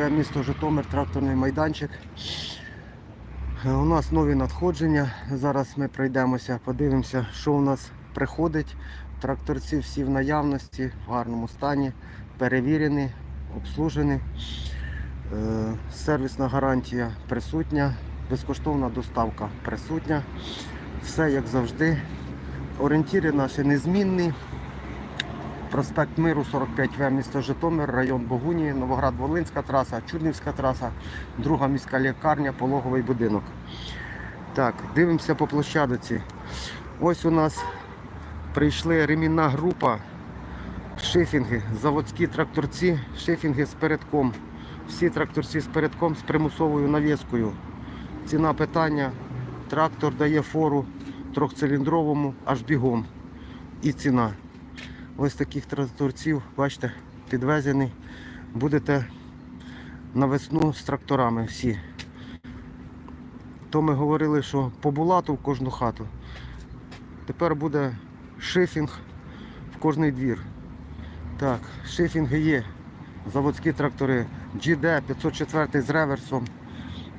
В, місто Житомир, тракторний майданчик. Е, У нас нові надходження. Зараз ми пройдемося, подивимося, що у нас приходить. Тракторці всі в наявності, в гарному стані, перевірені, обслужені. Е, Сервісна гарантія присутня, безкоштовна доставка присутня. Все як завжди. Орієнтіри наші незмінні. Проспект Миру 45В, місто Житомир, район Богуні, Новоград-Волинська траса, Чуднівська траса, друга міська лікарня, пологовий будинок. Так, дивимося по площадиці. Ось у нас прийшли ремінна група, шифінги, заводські тракторці, шифінги з передком. Всі тракторці з передком з примусовою навіскою. Ціна питання. Трактор дає фору трьохциліндровому аж бігом. І ціна. Ось таких тракторців, бачите, підвезені. Будете на весну з тракторами всі. То ми говорили, що по булату в кожну хату. Тепер буде шифінг в кожний двір. Так, шифінги є. Заводські трактори GD 504 з реверсом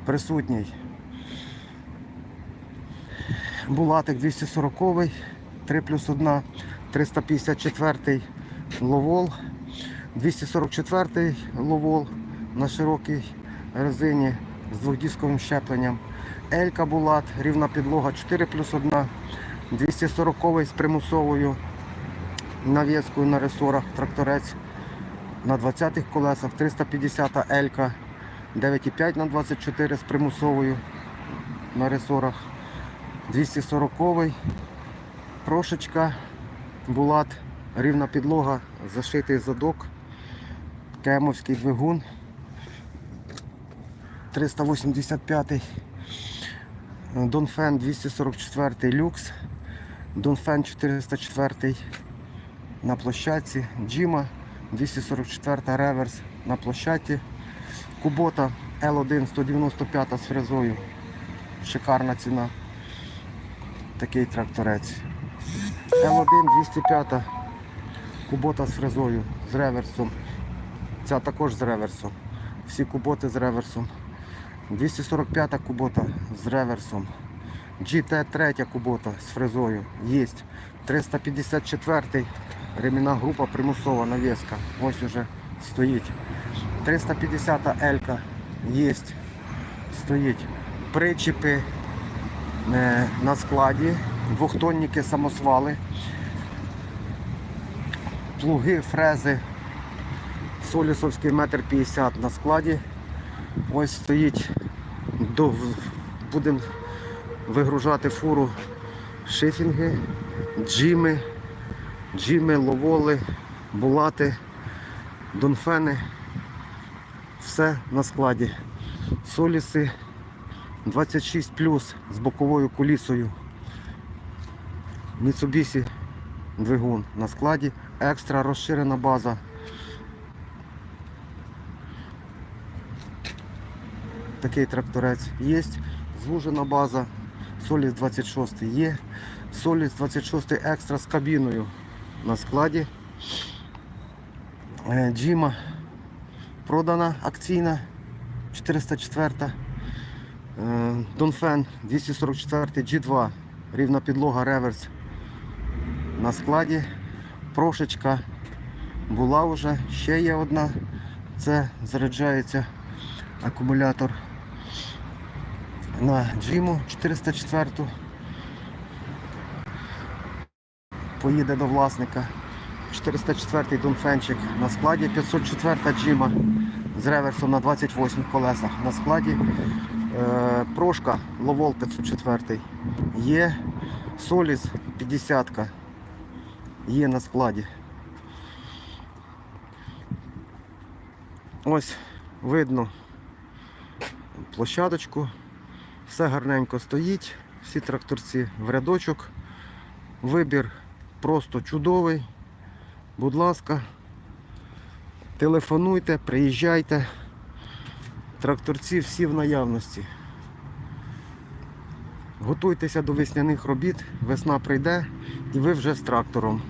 присутній. Булатик 240, 3 плюс 1, 354 ловол, 244 ловол на широкій резині з двохдісковим щепленням. Елька Булат, рівна підлога 4 плюс 1, 240 з примусовою навіскою на ресорах, тракторець на 20-х колесах, 350 Елька, 9,5 на 24 з примусовою на ресорах. 240 прошечка, булат, рівна підлога, зашитий задок, кемовський двигун, 385 Донфен 244 люкс, Донфен 404 на площадці, Джима 244 реверс на площадці, Кубота L1 195 з фрезою, шикарна ціна такий тракторець. L1 205 кубота з фрезою, з реверсом. Ця також з реверсом. Всі куботи з реверсом. 245 кубота з реверсом. GT3 кубота з фрезою. Є. 354 ремінна група примусова навіска. Ось уже стоїть. 350 Елька є. Стоїть. Причіпи е, на складі, двохтонники, самосвали, плуги, фрези, солісовський метр 50 на складі. Ось стоїть, будемо вигружати фуру шифінги, джими, джими, ловоли, булати, донфени. Все на складі. Соліси 26 плюс з боковою кулісою. Mitsubishi двигун на складі, екстра розширена база. Такий тракторець є, звужена база, Соліс 26 є, Соліс 26 екстра з кабіною на складі. Е, Джима продана акційна 404. Е, Донфен 244 G2, рівна підлога, реверс на складі. Прошечка була вже, ще є одна. Це заряджається акумулятор на джиму 404. Поїде до власника. 404 Донфенчик на складі, 504 джима з реверсом на 28 колесах на складі. Е, Прошка Ловол 504 є. Соліс 50 є на складі. Ось видно площадочку. Все гарненько стоїть, всі тракторці в рядочок. Вибір просто чудовий. Будь ласка, телефонуйте, приїжджайте. Тракторці всі в наявності. Готуйтеся до весняних робіт, весна прийде і ви вже з трактором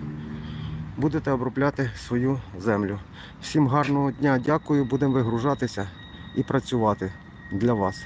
будете обробляти свою землю. Всім гарного дня, дякую, будемо вигружатися. і працювати для вас.